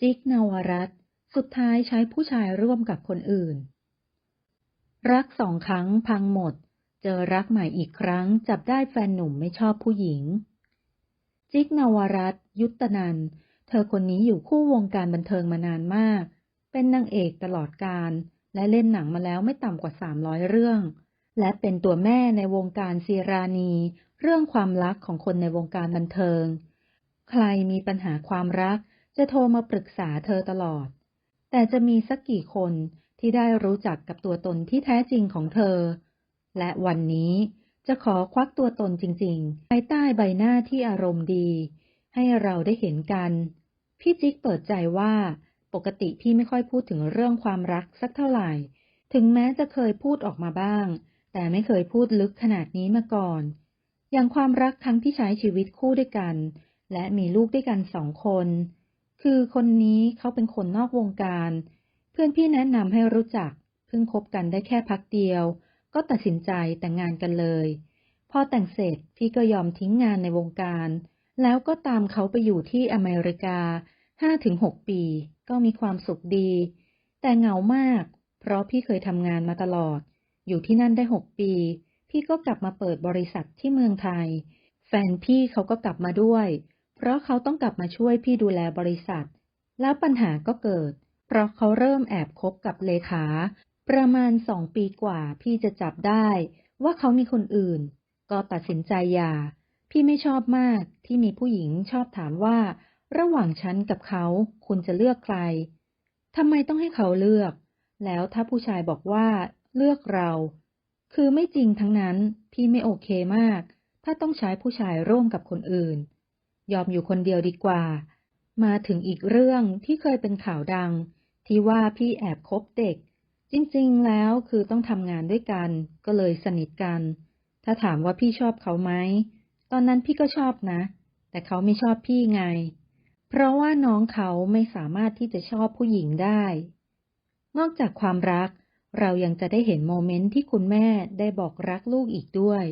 จิ๊กนวรัตสุดท้ายใช้ผู้ชายร่วมกับคนอื่น รักสองครั้งพังหมด เจอรักใหม่อีกครั้ง จับได้แฟนหนุ่มไม่ชอบผู้หญิง จิ๊กนวรัตยุตตนัน เธอคนนี้อยู่คู่วงการบันเทิงมานานมาก เป็นนางเอกตลอดการ และเล่นหนังมาแล้วไม่ต่ำกว่า 300 เรื่อง และเป็นตัวแม่ในวงการซีรานี เรื่องความรักของคนในวงการบันเทิง ใครมีปัญหาความรัก จะโทรมาปรึกษาเธอตลอด แต่จะมีสักกี่คนที่ได้รู้จักกับตัวตนที่แท้จริงของเธอ และวันนี้จะขอควักตัวตนจริงๆภายใต้ใบหน้าที่อารมณ์ดี ให้เราได้เห็นกัน พี่จิ๊กเปิดใจว่า ปกติพี่ไม่ค่อยพูดถึงเรื่องความรักสักเท่าไหร่ ถึงแม้จะเคยพูดออกมาบ้าง แต่ไม่เคยพูดลึกขนาดนี้มาก่อน อย่างความรักครั้งที่ใช้ชีวิตคู่ด้วยกัน และมีลูกด้วยกันสองคน คือคนนี้เขาเป็นคนนอกวงการ เพื่อนพี่แนะนำให้รู้จัก เพิ่งคบกันได้แค่พักเดียว ก็ตัดสินใจแต่งงานกันเลย พอแต่งเสร็จพี่ก็ยอมทิ้งงานในวงการ แล้วก็ตามเขาไปอยู่ที่อเมริกา5-6ปี ก็มีความสุขดี แต่เหงามาก เพราะพี่เคยทำงานมาตลอด อยู่ที่นั่นได้6ปี พี่ก็กลับมาเปิดบริษัทที่เมืองไทย แฟนพี่เขาก็กลับมาด้วย เพราะเขาต้องกลับมาช่วยพี่ดูแลบริษัท แล้วปัญหาก็เกิด เพราะเขาเริ่มแอบคบกับเลขา ประมาณสองปีกว่าพี่จะจับได้ว่าเขามีคนอื่น ก็ตัดสินใจหย่า พี่ไม่ชอบมากที่มีผู้หญิงชอบถามว่า ระหว่างฉันกับเขาคุณจะเลือกใครทำไมต้องให้เขาเลือก แล้วถ้าผู้ชายบอกว่าเลือกเรา คือไม่จริงทั้งนั้น พี่ไม่โอเคมาก ถ้าต้องใช้ผู้ชายร่วมกับคนอื่น ยอมอยู่คนเดียวดีกว่า มาถึงอีกเรื่องที่เคยเป็นข่าวดัง ที่ว่าพี่แอบคบเด็ก จริงๆแล้วคือต้องทำงานด้วยกัน ก็เลยสนิทกัน ถ้าถามว่าพี่ชอบเขาไหม ตอนนั้นพี่ก็ชอบนะ แต่เขาไม่ชอบพี่ไง เพราะว่าน้องเขาไม่สามารถที่จะชอบผู้หญิงได้ นอกจากความรัก เรายังจะได้เห็นโมเมนต์ที่คุณแม่ได้บอกรักลูกอีกด้วย